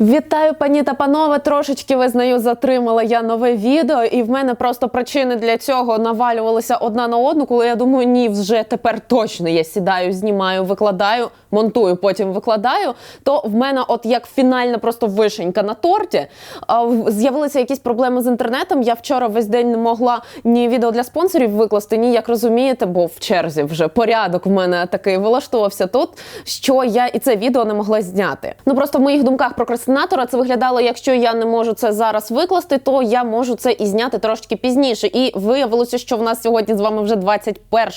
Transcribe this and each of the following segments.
Вітаю, пані та панове. Трошечки визнаю, затримала я нове відео, і в мене просто причини для цього навалювалися одна на одну. Коли я думаю, ні, вже тепер точно я сідаю, знімаю, викладаю, монтую, потім викладаю. То в мене, от як фінальна просто вишенька на торті, з'явилися якісь проблеми з інтернетом. Я вчора весь день не могла ні відео для спонсорів викласти, ні, як розумієте, бо в черзі вже порядок в мене такий вилаштувався тут, що я і це відео не могла зняти. Ну просто в моїх думках прокрастинатора це виглядало, якщо я не можу це зараз викласти, то я можу це і зняти трошки пізніше. І виявилося, що в нас сьогодні з вами вже 21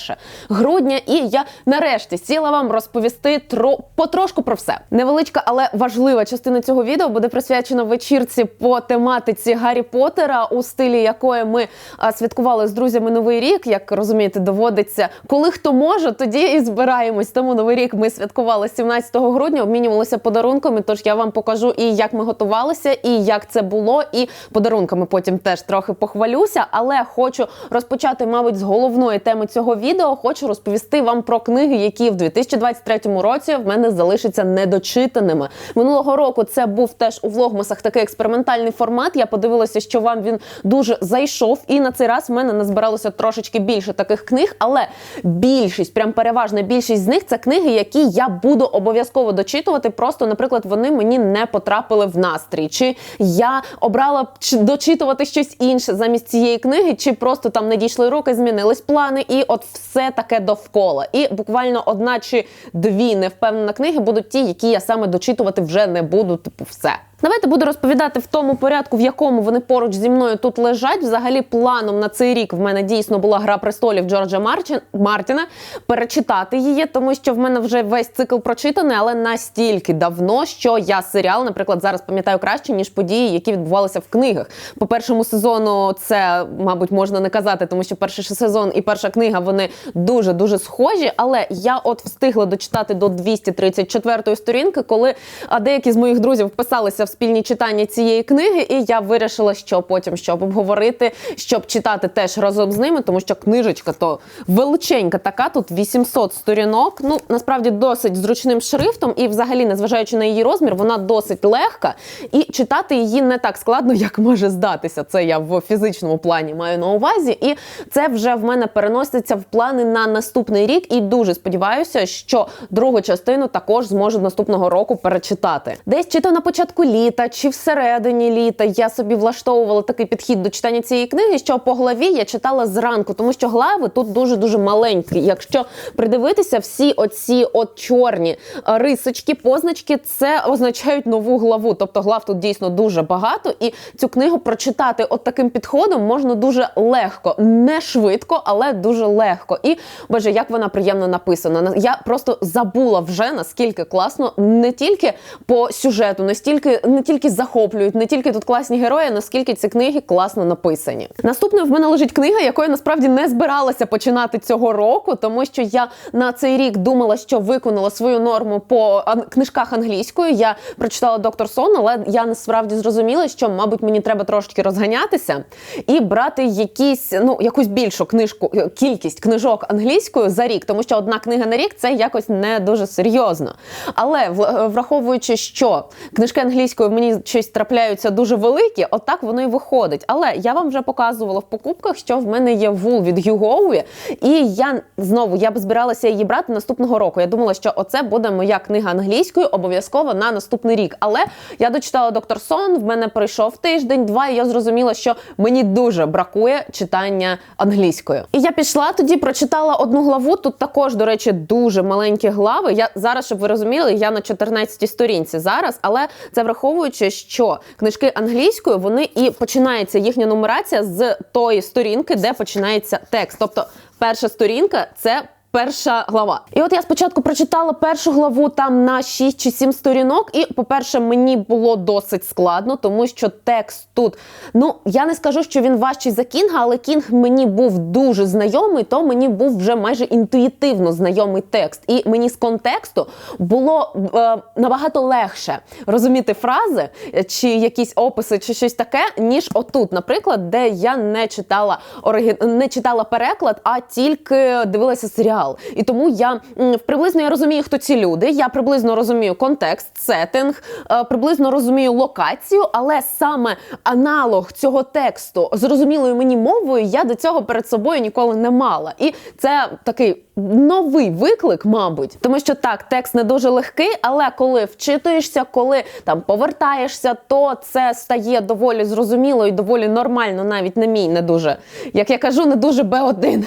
грудня, і я нарешті сіла вам розповісти тро потрошку про все. Невеличка, але важлива частина цього відео буде присвячена вечірці по тематиці Гаррі Поттера, у стилі якої ми святкували з друзями новий рік. Як розумієте, доводиться, коли хто може, тоді і збираємось. Тому новий рік ми святкували 17 грудня, обмінювалися подарунками. Тож я вам покажу і як ми готувалися, і як це було, і подарунками потім теж трохи похвалюся. Але хочу розпочати, мабуть, з головної теми цього відео. Хочу розповісти вам про книги, які в 2023 році в мене залишаться недочитаними. Минулого року це був теж у влогмасах такий експериментальний формат. Я подивилася, що вам він дуже зайшов, і на цей раз в мене назбиралося трошечки більше таких книг, але більшість, прям переважна більшість з них це книги, які я буду обов'язково дочитувати. Просто, наприклад, вони мені не потрапили в настрій, чи я обрала дочитувати щось інше замість цієї книги, чи просто там не дійшли руки, змінились плани, і от все таке довкола. І буквально одна чи дві невпевнена книги будуть ті, які я саме дочитувати вже не буду. Типу, все. Давайте буду розповідати в тому порядку, в якому вони поруч зі мною тут лежать. Взагалі, планом на цей рік в мене дійсно була гра престолів Джорджа Марчин, Мартіна. Перечитати її, тому що в мене вже весь цикл прочитаний, але настільки давно, що я серіал, наприклад, зараз пам'ятаю краще ніж події, які відбувалися в книгах. По першому сезону це, мабуть, можна не казати, тому що перший сезон і перша книга вони дуже дуже схожі. Але я от встигла дочитати до 234 сторінки, коли деякі з моїх друзів вписалися спільні читання цієї книги, і я вирішила, що потім щоб обговорити, щоб читати теж разом з ними, тому що книжечка то величенька така. Тут 800 сторінок. Ну насправді досить зручним шрифтом, і взагалі, незважаючи на її розмір, вона досить легка, і читати її не так складно, як може здатися. Це я в фізичному плані маю на увазі, і це вже в мене переноситься в плани на наступний рік. І дуже сподіваюся, що другу частину також зможу наступного року перечитати. Десь чи то на початку літа, чи всередині літа я собі влаштовувала такий підхід до читання цієї книги, що по главі я читала зранку, тому що глави тут дуже дуже маленькі. Якщо придивитися, всі оці от чорні е, рисочки, позначки, це означають нову главу. Тобто глав тут дійсно дуже багато, і цю книгу прочитати от таким підходом можна дуже легко, не швидко, але дуже легко. І боже, як вона приємно написана. Я просто забула вже наскільки класно не тільки по сюжету, настільки не тільки захоплюють, не тільки тут класні герої, наскільки ці книги класно написані. Наступною в мене лежить книга, якою насправді не збиралася починати цього року, тому що я на цей рік думала, що виконала свою норму по книжках англійською. Я прочитала доктор Сон, але я насправді зрозуміла, що, мабуть, мені треба трошки розганятися і брати якісь, ну, якусь більшу книжку, е, кількість книжок англійською за рік, тому що одна книга на рік це якось не дуже серйозно. Але враховуючи, що книжки англійською мені щось трапляються дуже великі, отак воно і виходить. Але я вам вже показувала в покупках, що в мене є вул від Югоуві, і я знову я б збиралася її брати наступного року. Я думала, що оце буде моя книга англійською обов'язково на наступний рік. Але я дочитала доктор Сон. В мене пройшов тиждень-два, і я зрозуміла, що мені дуже бракує читання англійською. І я пішла тоді, прочитала одну главу. Тут також, до речі, дуже маленькі глави. Я зараз, щоб ви розуміли, я на 14-й сторінці зараз, але це враховуючи, що книжки англійською вони і починається їхня нумерація з тої сторінки, де починається текст. Тобто, перша сторінка це. Перша глава. І от я спочатку прочитала першу главу там на 6 чи 7 сторінок. І, по-перше, мені було досить складно, тому що текст тут. Ну, я не скажу, що він важчий за Кінга, але Кінг мені був дуже знайомий, то мені був вже майже інтуїтивно знайомий текст. І мені з контексту було е, набагато легше розуміти фрази е, чи якісь описи, чи щось таке, ніж отут, наприклад, де я не читала оригін... не читала переклад, а тільки дивилася серіал. Серіал. І тому я приблизно я розумію, хто ці люди. Я приблизно розумію контекст, сеттинг, е, приблизно розумію локацію, але саме аналог цього тексту зрозумілою мені мовою я до цього перед собою ніколи не мала. І це такий новий виклик, мабуть, тому що так, текст не дуже легкий, але коли вчитуєшся, коли там повертаєшся, то це стає доволі зрозуміло і доволі нормально, навіть на мій не дуже, як я кажу, не дуже Б1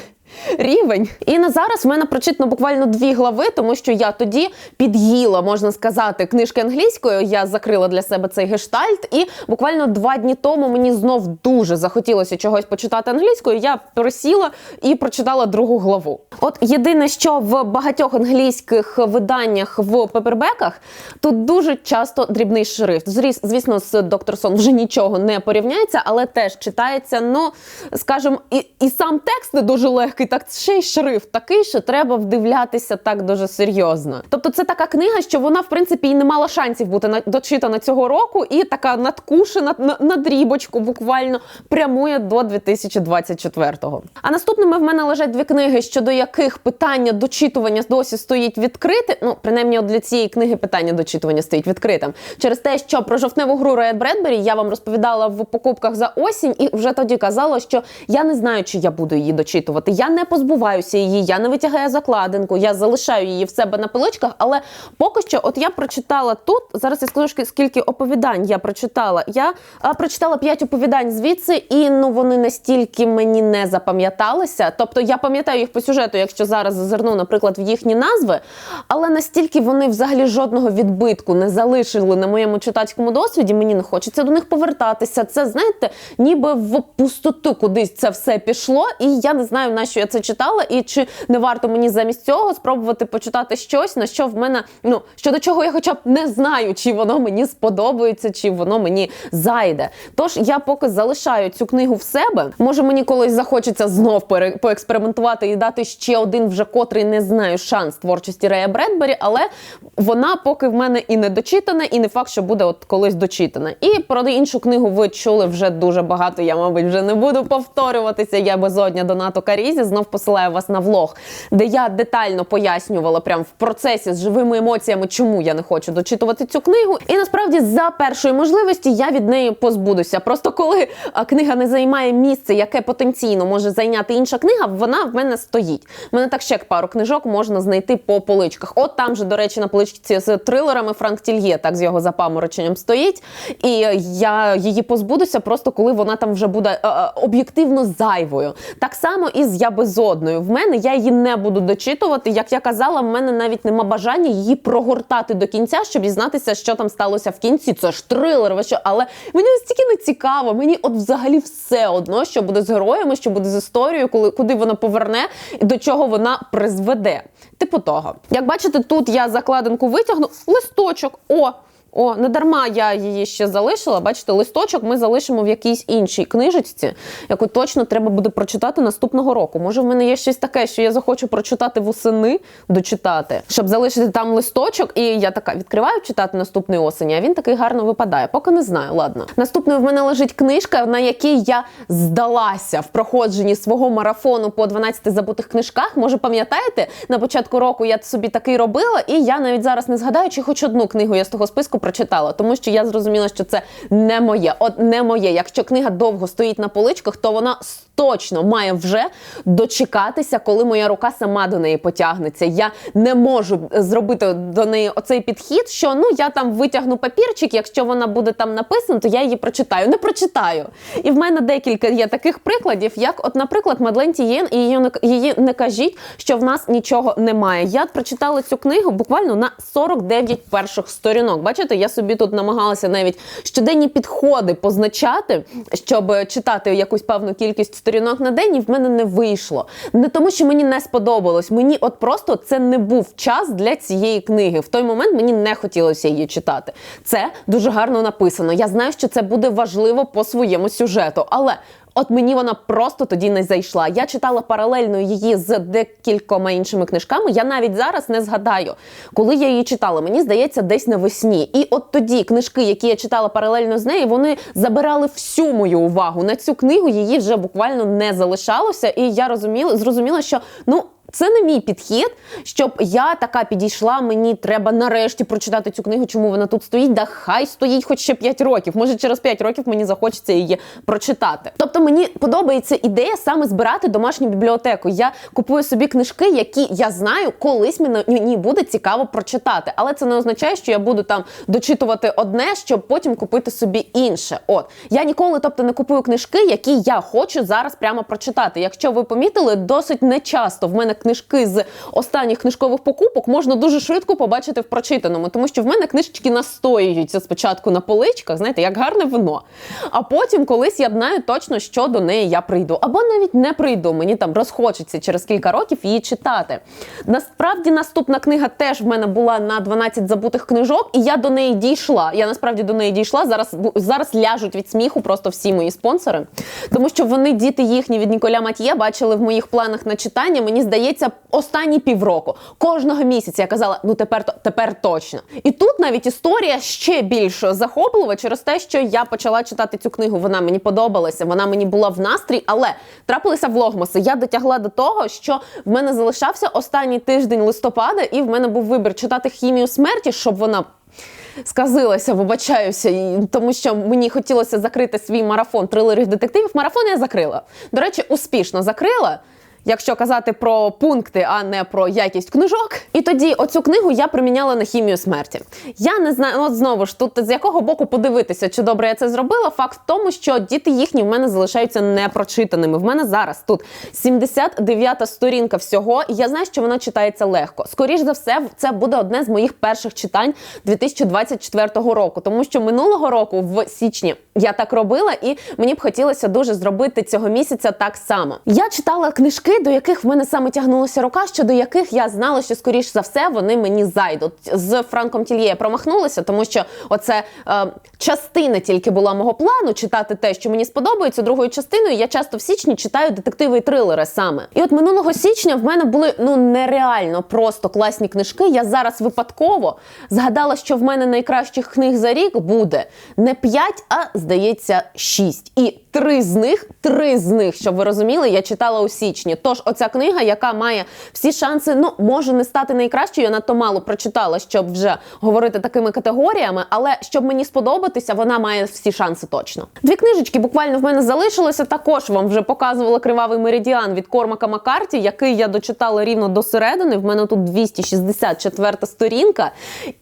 рівень. І на зараз в мене прочитано буквально дві глави, тому що я тоді під'їла, можна сказати, книжки англійською. Я закрила для себе цей гештальт, і буквально два дні тому мені знов дуже захотілося чогось почитати англійською. Я присіла і прочитала другу главу. От єдине, що в багатьох англійських виданнях в пепербеках тут дуже часто дрібний шрифт. Звісно, з доктор Сон вже нічого не порівняється, але теж читається. Ну скажімо, і, і сам текст не дуже легкий, так ще й шрифт такий, що треба вдивлятися так дуже серйозно. Тобто, це така книга, що вона в принципі і не мала шансів бути на- дочитана цього року, і така надкушена на, на дрібочку, буквально прямує до 2024-го. А наступними в мене лежать дві книги, щодо яких питання дочитування досі стоїть відкрите. Ну, принаймні, от для цієї книги питання дочитування стоїть відкритим. Через те, що про жовтневу гру Red Бредбері я вам розповідала в покупках за осінь, і вже тоді казала, що я не знаю, чи я буду її дочитувати. Я не позбуваюся її, я не витягаю закладинку, я залишаю її в себе на поличках. Але поки що, от я прочитала тут. Зараз я скажу, скільки- оповідань я прочитала. Я а, прочитала п'ять оповідань звідси, і ну вони настільки мені не запам'яталися. Тобто я пам'ятаю їх по сюжету, якщо зараз зазирну, наприклад, в їхні назви, але настільки вони взагалі жодного відбитку не залишили на моєму читацькому досвіді. Мені не хочеться до них повертатися. Це знаєте, ніби в пустоту кудись це все пішло, і я не знаю, на що я це читала, і чи не варто мені замість цього спробувати почитати щось, на що в мене ну щодо чого я хоча б не знаю, чи воно мені сподобається, чи воно мені зайде. Тож я поки залишаю цю книгу в себе. Може, мені колись захочеться знов поекспериментувати і дати ще один, вже котрий не знаю шанс творчості Рея Бредбері, але вона поки в мене і не дочитана, і не факт, що буде от колись дочитана. І про іншу книгу ви чули вже дуже багато. Я, мабуть, вже не буду повторюватися. Я безодня Донато Карізі знов посилаю вас на влог, де я детально пояснювала прям в процесі з живими емоціями, чому я не хочу дочитувати цю книгу. І насправді за першої можливості я від неї позбудуся. Просто коли книга не займає місце, яке потенційно може зайняти інша книга, вона в мене стоїть. У мене так ще пару книжок можна знайти по поличках. От там же, до речі, на поличці з трилерами Франк Тільє, так з його запамороченням стоїть. І я її позбудуся просто коли вона там вже буде е, е, об'єктивно зайвою. Так само і з я безодною. В мене я її не буду дочитувати. Як я казала, в мене навіть нема бажання її прогортати до кінця, щоб дізнатися, що там сталося в кінці. Це ж трилер, ви що, але мені настільки не цікаво. Мені от взагалі все одно, що буде з героями, що буде з історією, коли куди вона поверне і до чого вона призведе. Типу того. Як бачите, тут я закладинку витягну листочок. О! О, не дарма я її ще залишила. Бачите, листочок ми залишимо в якійсь іншій книжечці, яку точно треба буде прочитати наступного року. Може, в мене є щось таке, що я захочу прочитати восени, дочитати, щоб залишити там листочок. І я така відкриваю читати наступної осені, а він такий гарно випадає. Поки не знаю. Ладно. Наступною в мене лежить книжка, на якій я здалася в проходженні свого марафону по 12 забутих книжках. Може, пам'ятаєте, на початку року я собі такий робила, і я навіть зараз не згадаю, чи хоч одну книгу я з того списку прочитала, тому що я зрозуміла, що це не моє. От не моє. Якщо книга довго стоїть на поличках, то вона точно має вже дочекатися, коли моя рука сама до неї потягнеться. Я не можу зробити до неї оцей підхід, що ну я там витягну папірчик, якщо вона буде там написана, то я її прочитаю. Не прочитаю. І в мене декілька є таких прикладів, як, от, наприклад, Мадлен Тієн і її не, її не кажіть, що в нас нічого немає. Я прочитала цю книгу буквально на 49 перших сторінок. Бачите, я собі тут намагалася навіть щоденні підходи позначати, щоб читати якусь певну кількість сторінок на день, і в мене не вийшло. Не тому, що мені не сподобалось. Мені от просто це не був час для цієї книги. В той момент мені не хотілося її читати. Це дуже гарно написано. Я знаю, що це буде важливо по своєму сюжету, але. От мені вона просто тоді не зайшла. Я читала паралельно її з декількома іншими книжками. Я навіть зараз не згадаю, коли я її читала. Мені здається, десь навесні. І от тоді книжки, які я читала паралельно з нею, вони забирали всю мою увагу. На цю книгу її вже буквально не залишалося. І я розуміла, зрозуміла, що ну це не мій підхід, щоб я така підійшла. Мені треба нарешті прочитати цю книгу. Чому вона тут стоїть? Да хай стоїть хоч ще 5 років. Може, через 5 років мені захочеться її прочитати. Тобто мені подобається ідея саме збирати домашню бібліотеку. Я купую собі книжки, які я знаю, колись мені буде цікаво прочитати. Але це не означає, що я буду там дочитувати одне, щоб потім купити собі інше. От я ніколи, тобто, не купую книжки, які я хочу зараз прямо прочитати. Якщо ви помітили, досить нечасто в мене книжки з останніх книжкових покупок можна дуже швидко побачити в прочитаному, тому що в мене книжечки настоюються спочатку на поличках, знаєте, як гарне вино. А потім колись я знаю точно, що до неї я прийду. Або навіть не прийду. Мені там розхочеться через кілька років її читати. Насправді, наступна книга теж в мене була на 12 забутих книжок, і я до неї дійшла. Я насправді до неї дійшла. Зараз зараз ляжуть від сміху просто всі мої спонсори, тому що вони, діти їхні від Ніколя Матьє, бачили в моїх планах на читання. Мені здається, останні півроку. Кожного місяця я казала, ну тепер тепер точно. І тут навіть історія ще більш захоплива через те, що я почала читати цю книгу. Вона мені подобалася, вона мені була в настрій, але трапилися влогмаси. Я дотягла до того, що в мене залишався останній тиждень листопада, і в мене був вибір читати хімію смерті, щоб вона. Сказилася, вибачаюся, тому що мені хотілося закрити свій марафон трилерів детективів. Марафон я закрила. До речі, успішно закрила. Якщо казати про пункти, а не про якість книжок, і тоді оцю книгу я приміняла на хімію смерті. Я не знаю, ну, от знову ж тут з якого боку подивитися, чи добре я це зробила. Факт в тому, що діти їхні в мене залишаються непрочитаними. В мене зараз тут 79-та сторінка всього, і я знаю, що вона читається легко. Скоріш за все, це буде одне з моїх перших читань 2024 року, тому що минулого року, в січні, я так робила, і мені б хотілося дуже зробити цього місяця так само. Я читала книжки до яких в мене саме тягнулася рука, щодо яких я знала, що скоріш за все вони мені зайдуть. З Франком Тільє я промахнулася, тому що оце е, частина тільки була мого плану читати те, що мені сподобається. Другою частиною я часто в січні читаю детективи і трилери саме. І от минулого січня в мене були ну нереально просто класні книжки. Я зараз випадково згадала, що в мене найкращих книг за рік буде не 5, а здається 6. І три з них, три з них, щоб ви розуміли, я читала у січні. Тож, оця книга, яка має всі шанси, ну може не стати найкращою, я надто мало прочитала, щоб вже говорити такими категоріями, але щоб мені сподобатися, вона має всі шанси точно. Дві книжечки буквально в мене залишилося. Також вам вже показувала кривавий меридіан від Кормака Маккарті, який я дочитала рівно до середини. В мене тут 264 сторінка.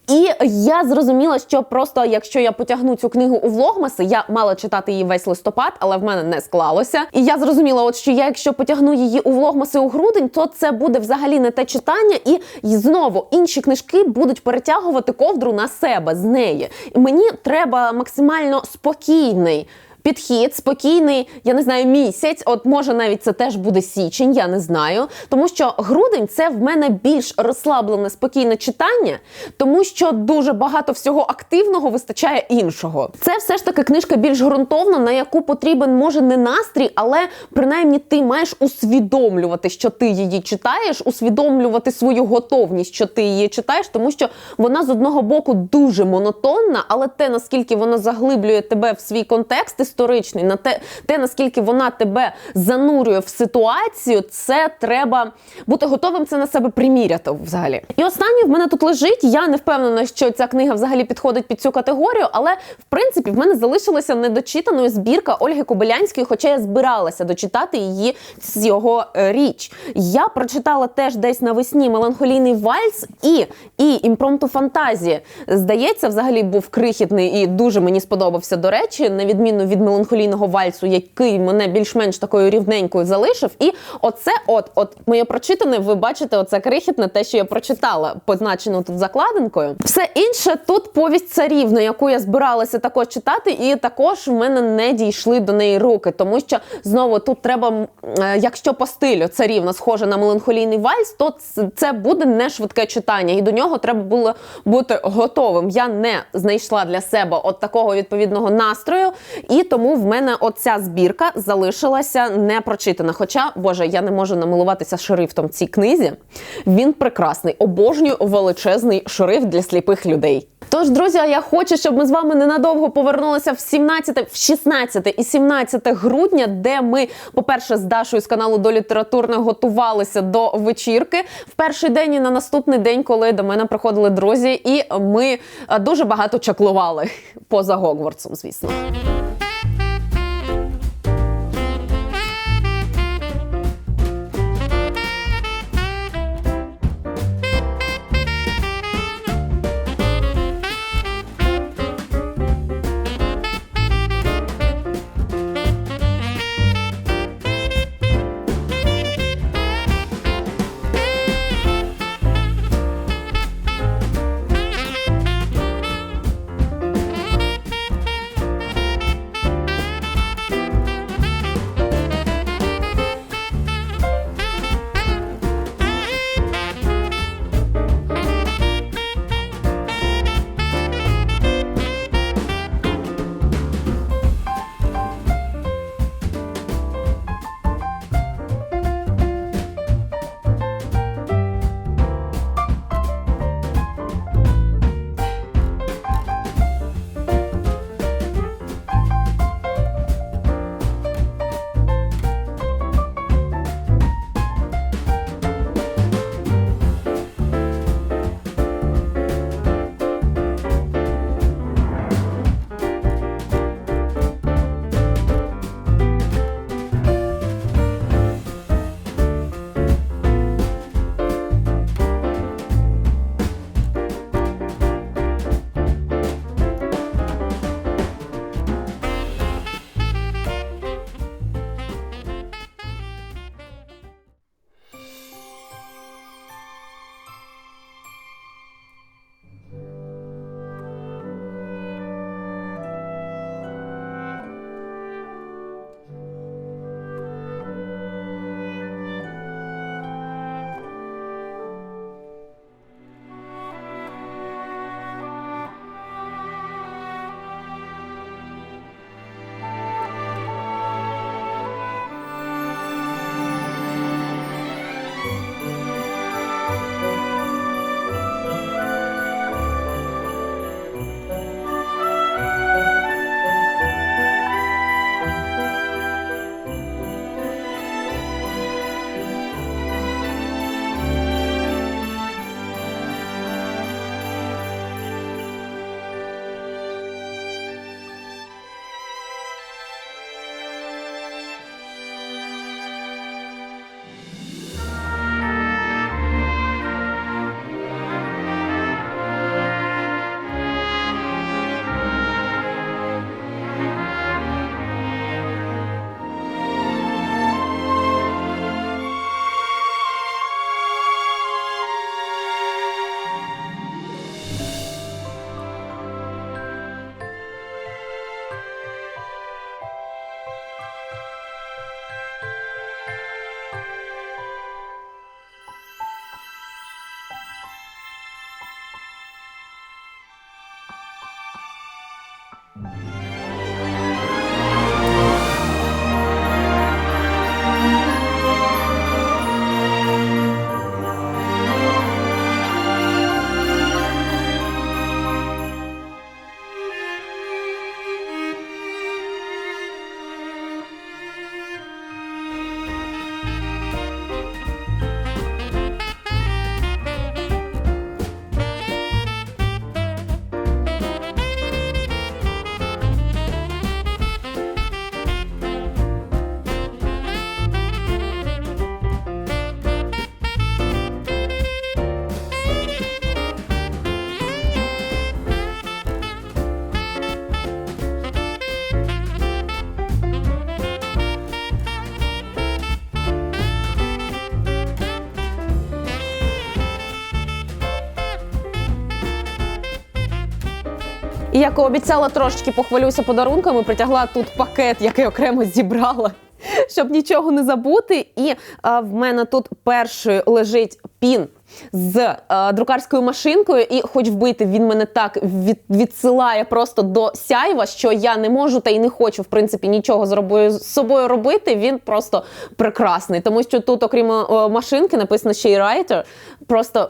І я зрозуміла, що просто якщо я потягну цю книгу у влогмаси, я мала читати її весь листопад, але в мене не склалося. І я зрозуміла, от що я, якщо потягну її у влогмаси у грудень, то це буде взагалі не те читання, і, і знову інші книжки будуть перетягувати ковдру на себе з неї. І мені треба максимально спокійний підхід, спокійний, я не знаю, місяць. От може навіть це теж буде січень, я не знаю. Тому що грудень це в мене більш розслаблене, спокійне читання, тому що дуже багато всього активного вистачає іншого. Це все ж таки книжка більш ґрунтовна, на яку потрібен може не настрій, але принаймні ти маєш усвідомлювати, що ти її читаєш, усвідомлювати свою готовність, що ти її читаєш, тому що вона з одного боку дуже монотонна, але те наскільки вона заглиблює тебе в свій контекст історичний, на те, те, наскільки вона тебе занурює в ситуацію, це треба бути готовим це на себе приміряти взагалі. І останнє в мене тут лежить. Я не впевнена, що ця книга взагалі підходить під цю категорію, але в принципі в мене залишилася недочитаною збірка Ольги Кобилянської, хоча я збиралася дочитати її з його е, річ. Я прочитала теж десь навесні меланхолійний вальс і і імпромту фантазії. Здається, взагалі був крихітний і дуже мені сподобався. До речі, на відміну від меланхолійного вальсу, який мене більш-менш такою рівненькою залишив. І оце, от, от моє прочитане, ви бачите, оце крихітне, те, що я прочитала, позначено тут закладинкою. Все інше тут повість царівна, яку я збиралася також читати, і також в мене не дійшли до неї руки, тому що знову тут треба, е, якщо по стилю царівна схожа на меланхолійний вальс, то це буде не швидке читання, і до нього треба було бути готовим. Я не знайшла для себе от такого відповідного настрою, і тому в мене оця збірка залишилася не прочитана. Хоча, боже, я не можу намилуватися шрифтом цій книзі. Він прекрасний. Обожнюю величезний шрифт для сліпих людей. Тож, друзі, я хочу, щоб ми з вами ненадовго повернулися в 17, в 16 і 17 грудня, де ми, по-перше, з Дашою з каналу до літературне готувалися до вечірки в перший день і на наступний день, коли до мене приходили друзі, і ми е, дуже багато чаклували поза Гогвартсом, звісно. Як і обіцяла, трошечки похвалюся подарунками, притягла тут пакет, який окремо зібрала, щоб нічого не забути. І а, в мене тут першою лежить пін з е, друкарською машинкою, і хоч вбити, він мене так від, відсилає просто до сяйва, що я не можу та й не хочу, в принципі, нічого з, робою, з собою робити. Він просто прекрасний. Тому що тут, окрім е, машинки, написано ще й Writer. Просто.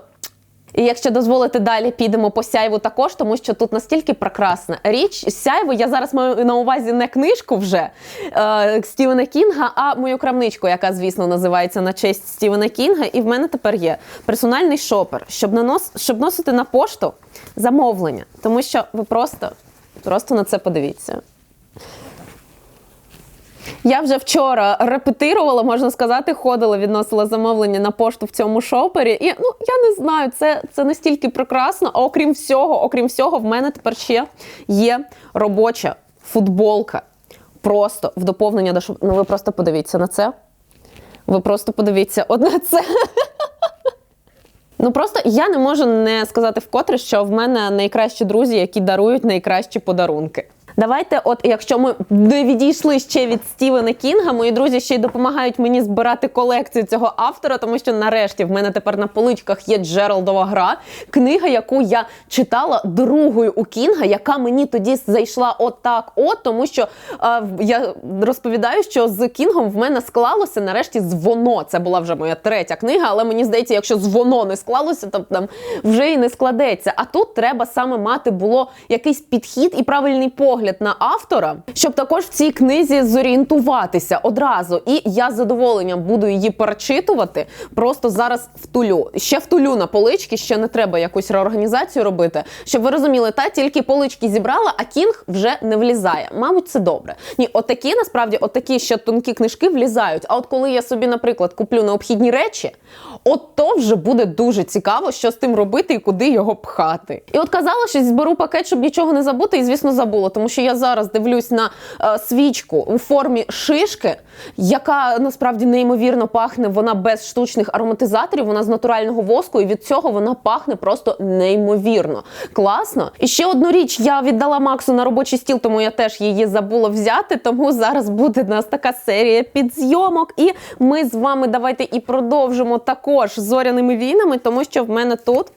І якщо дозволите далі, підемо по сяйву також, тому що тут настільки прекрасна річ. Сяйво, я зараз маю на увазі не книжку вже е, Стівена Кінга, а мою крамничку, яка, звісно, називається на честь Стівена Кінга. І в мене тепер є персональний шопер, щоб нанос, щоб носити на пошту замовлення. Тому що ви просто, просто на це подивіться. Я вже вчора репетирувала, можна сказати, ходила, відносила замовлення на пошту в цьому шопері. І ну я не знаю, це, це настільки прекрасно. А окрім всього, окрім всього, в мене тепер ще є робоча футболка. Просто в доповнення до шоп... Ну ви просто подивіться на це. Ви просто подивіться от на це. Ну просто я не можу не сказати вкотре, що в мене найкращі друзі, які дарують найкращі подарунки. Давайте, от якщо ми не відійшли ще від Стівена Кінга, мої друзі ще й допомагають мені збирати колекцію цього автора, тому що нарешті в мене тепер на поличках є Джералдова гра, книга, яку я читала другою у Кінга, яка мені тоді зайшла отак, от тому що е, я розповідаю, що з Кінгом в мене склалося нарешті звоно. Це була вже моя третя книга, але мені здається, якщо звоно не склалося, то там вже і не складеться. А тут треба саме мати було якийсь підхід і правильний погляд на автора, щоб також в цій книзі зорієнтуватися одразу. І я з задоволенням буду її перечитувати. Просто зараз втулю. Ще втулю на полички, ще не треба якусь реорганізацію робити. Щоб ви розуміли, та тільки полички зібрала, а кінг вже не влізає. Мабуть, це добре. Ні, отакі насправді, отакі ще тонкі книжки влізають. А от коли я собі, наприклад, куплю необхідні речі, от то вже буде дуже цікаво, що з тим робити і куди його пхати. І от казала, що зберу пакет, щоб нічого не забути, і звісно забула, тому що я зараз дивлюсь на е, свічку у формі шишки, яка насправді неймовірно пахне. Вона без штучних ароматизаторів, вона з натурального воску, і від цього вона пахне просто неймовірно. Класно. І ще одну річ я віддала Максу на робочий стіл, тому я теж її забула взяти. Тому зараз буде у нас така серія підзйомок. І ми з вами давайте і продовжимо також зоряними війнами, тому що в мене тут.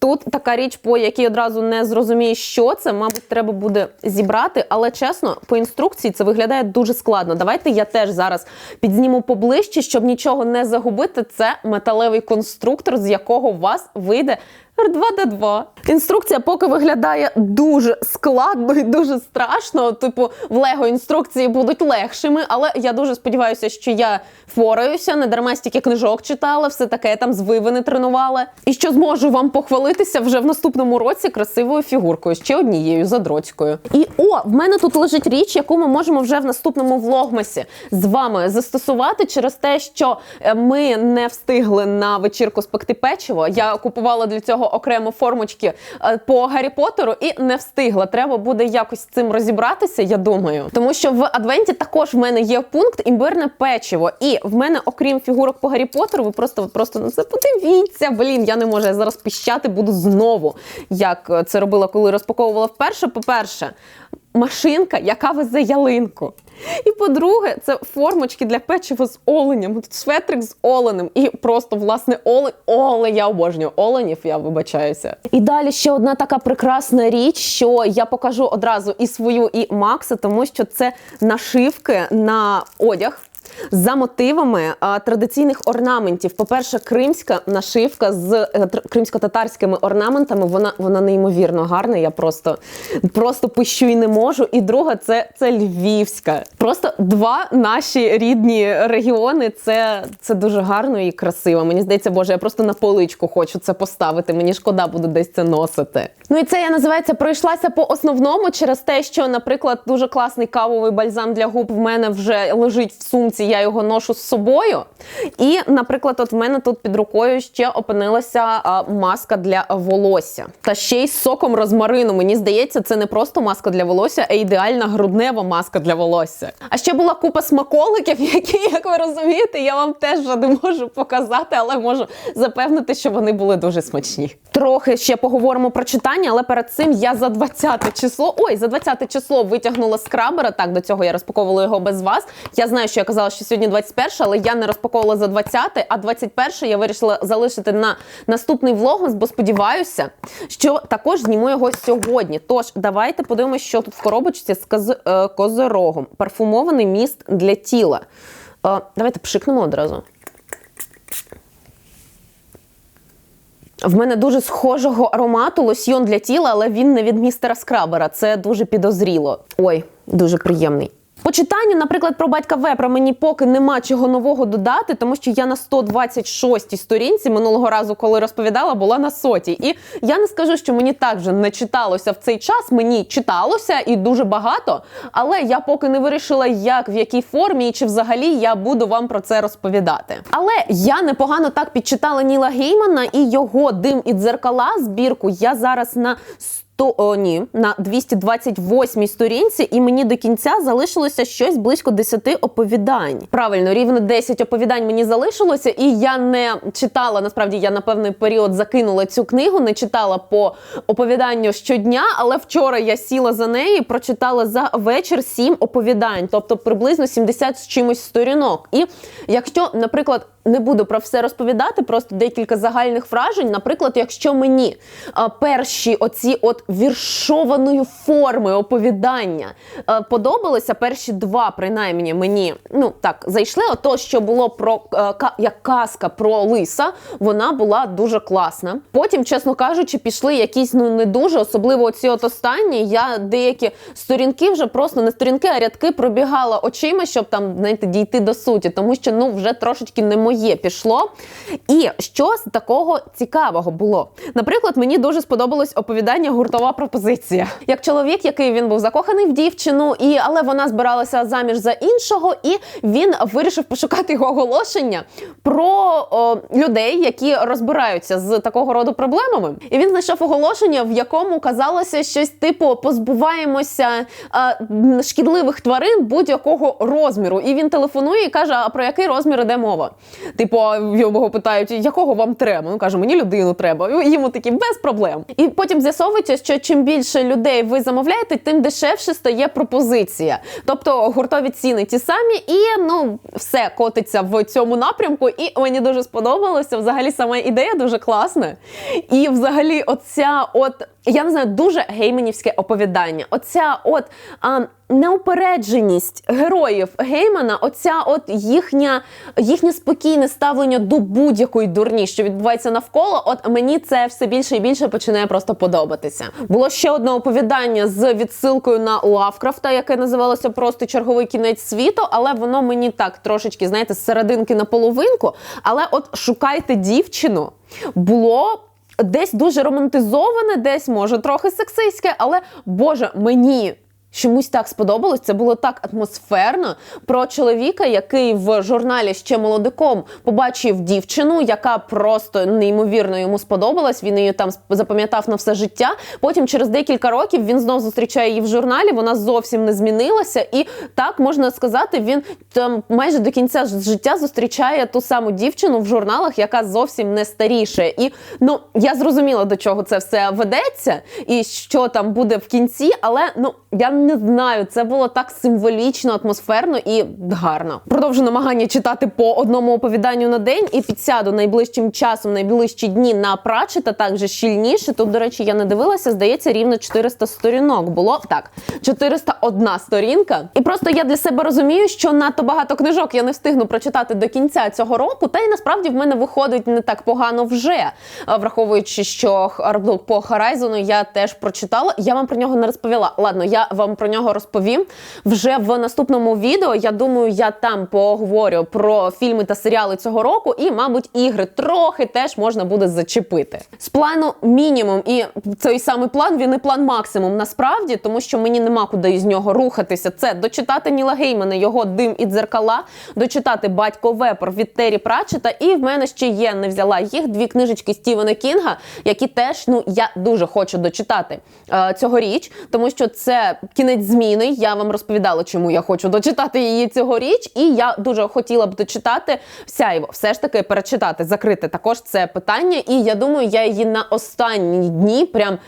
Тут така річ, по якій одразу не зрозумієш, що це, мабуть, треба буде зібрати. Але чесно, по інструкції це виглядає дуже складно. Давайте я теж зараз підзніму поближче, щоб нічого не загубити. Це металевий конструктор, з якого у вас вийде. R2D2. Інструкція поки виглядає дуже складно і дуже страшно. Типу, в Лего інструкції будуть легшими, але я дуже сподіваюся, що я впораюся, не дарма стільки книжок читала, все таке там з вивини тренувала. І що зможу вам похвалитися вже в наступному році красивою фігуркою, ще однією задроцькою. І о, в мене тут лежить річ, яку ми можемо вже в наступному влогмасі з вами застосувати через те, що е, ми не встигли на вечірку спекти печиво. Я купувала для цього окремо формочки е, по Гаррі Поттеру і не встигла. Треба буде якось цим розібратися, я думаю. Тому що в Адвенті також в мене є пункт імбирне печиво. І в мене, окрім фігурок по Гаррі Поттеру, ви просто просто на це подивіться. Блін, я не можу. Я зараз піщати буду знову. Як це робила, коли розпаковувала вперше. По-перше, машинка, яка везе ялинку. І по-друге, це формочки для печива з оленем. Тут светрик з оленем. І просто, власне, олень. Оле, я обожнюю оленів, я вибачаюся. І далі ще одна така прекрасна річ, що я покажу одразу і свою, і Макса, тому що це нашивки на одяг. За мотивами а, традиційних орнаментів. По-перше, кримська нашивка з е, кримсько-татарськими орнаментами. Вона вона неймовірно гарна. Я просто, просто пищу і не можу. І друга це, це львівська. Просто два наші рідні регіони. Це, це дуже гарно і красиво. Мені здається, боже, я просто на поличку хочу це поставити. Мені шкода буде десь це носити. Ну і це я називається пройшлася по основному через те, що, наприклад, дуже класний кавовий бальзам для губ в мене вже лежить в сумці. Я його ношу з собою. І, наприклад, от в мене тут під рукою ще опинилася маска для волосся. Та ще й з соком розмарину. Мені здається, це не просто маска для волосся, а ідеальна груднева маска для волосся. А ще була купа смаколиків, які, як ви розумієте, я вам теж не можу показати, але можу запевнити, що вони були дуже смачні. Трохи ще поговоримо про читання, але перед цим я за 20 число. Ой, за 20 число витягнула скрабера. Так, до цього я розпаковувала його без вас. Я знаю, що я казала сказала, що сьогодні 21, але я не розпаковувала за 20, а 21 я вирішила залишити на наступний влогус, бо сподіваюся, що також зніму його сьогодні. Тож, давайте подивимося, що тут в коробочці з коз... е, козирогом. Парфумований міст для тіла. Е, давайте пшикнемо одразу. В мене дуже схожого аромату лосьйон для тіла, але він не від містера Скрабера. Це дуже підозріло. Ой, дуже приємний. По читанню, наприклад, про батька Вепра мені поки нема чого нового додати, тому що я на 126-й сторінці минулого разу, коли розповідала, була на сотій. І я не скажу, що мені так вже не читалося в цей час. Мені читалося і дуже багато, але я поки не вирішила, як в якій формі і чи взагалі я буду вам про це розповідати. Але я непогано так підчитала Ніла Геймана і його дим і дзеркала збірку. Я зараз на 100 то о, ні, на 228 сторінці, і мені до кінця залишилося щось близько 10 оповідань. Правильно, рівно 10 оповідань мені залишилося, і я не читала. Насправді я на певний період закинула цю книгу, не читала по оповіданню щодня, але вчора я сіла за неї, прочитала за вечір 7 оповідань, тобто приблизно 70 з чимось сторінок. І якщо, наприклад, не буду про все розповідати, просто декілька загальних вражень. Наприклад, якщо мені перші оці от віршованої форми оповідання подобалися, перші два, принаймні, мені ну так зайшли. Ото, що було про як казка про лиса, вона була дуже класна. Потім, чесно кажучи, пішли якісь ну не дуже, особливо оці от останні. Я деякі сторінки вже просто не сторінки, а рядки пробігала очима, щоб там знаєте, дійти до суті, тому що ну вже трошечки не моє пішло. І що з такого цікавого було? Наприклад, мені дуже сподобалось оповідання Гуртова пропозиція. Як чоловік, який він був закоханий в дівчину, і але вона збиралася заміж за іншого, і він вирішив пошукати його оголошення про о, людей, які розбираються з такого роду проблемами. І він знайшов оголошення, в якому казалося щось типу позбуваємося а, шкідливих тварин будь-якого розміру. І він телефонує і каже: А про який розмір іде мова? Типу, його питають, якого вам треба? Він каже, мені людину треба. Йому такі без проблем. І потім з'ясовується, що чим більше людей ви замовляєте, тим дешевше стає пропозиція. Тобто гуртові ціни ті самі, і ну все котиться в цьому напрямку. І мені дуже сподобалося. Взагалі, сама ідея дуже класна. І взагалі, оця от. Я не знаю, дуже гейменівське оповідання. Оця от а, неупередженість героїв Геймана, оця от їхня, їхнє спокійне ставлення до будь-якої дурні, що відбувається навколо. От мені це все більше і більше починає просто подобатися. Було ще одне оповідання з відсилкою на Лавкрафта, яке називалося просто черговий кінець світу, але воно мені так трошечки, знаєте, з серединки на половинку. Але от шукайте дівчину було десь дуже романтизоване, десь може трохи сексистське, але Боже, мені. Чомусь так сподобалось, це було так атмосферно про чоловіка, який в журналі ще молодиком побачив дівчину, яка просто неймовірно йому сподобалась. Він її там запам'ятав на все життя. Потім, через декілька років, він знов зустрічає її в журналі. Вона зовсім не змінилася, і так можна сказати, він там майже до кінця життя зустрічає ту саму дівчину в журналах, яка зовсім не старіше. І ну я зрозуміла, до чого це все ведеться, і що там буде в кінці, але ну я не знаю, це було так символічно, атмосферно і гарно. Продовжу намагання читати по одному оповіданню на день і підсяду найближчим часом, найближчі дні на прачета, так же щільніше. Тут, до речі, я не дивилася, здається, рівно 400 сторінок було. Так, 401 сторінка. І просто я для себе розумію, що надто багато книжок я не встигну прочитати до кінця цього року. Та й насправді в мене виходить не так погано вже, враховуючи, що арбук по Харайзону я теж прочитала. Я вам про нього не розповіла. Ладно, я вам про нього розповім вже в наступному відео. Я думаю, я там поговорю про фільми та серіали цього року, і, мабуть, ігри трохи теж можна буде зачепити. З плану мінімум, і цей самий план він і план максимум насправді, тому що мені нема куди із нього рухатися. Це дочитати Ніла Геймана, його дим і дзеркала, дочитати батько Вепер від Террі Пратчета, і в мене ще є, не взяла їх дві книжечки Стівена Кінга, які теж ну я дуже хочу дочитати е, цьогоріч, тому що це кінець зміни. Я вам розповідала, чому я хочу дочитати її цьогоріч, і я дуже хотіла б дочитати сяйво. Все ж таки перечитати, закрити також це питання. І я думаю, я її на останні дні прям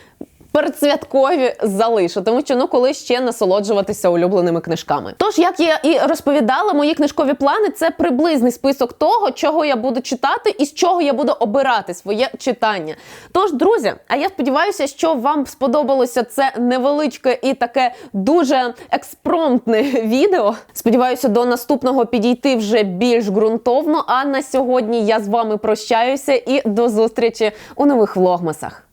передсвяткові залишу, тому що ну коли ще насолоджуватися улюбленими книжками. Тож, як я і розповідала, мої книжкові плани це приблизний список того, чого я буду читати і з чого я буду обирати своє читання. Тож, друзі, а я сподіваюся, що вам сподобалося це невеличке і таке дуже експромтне відео. Сподіваюся, до наступного підійти вже більш ґрунтовно. А на сьогодні я з вами прощаюся і до зустрічі у нових влогмасах.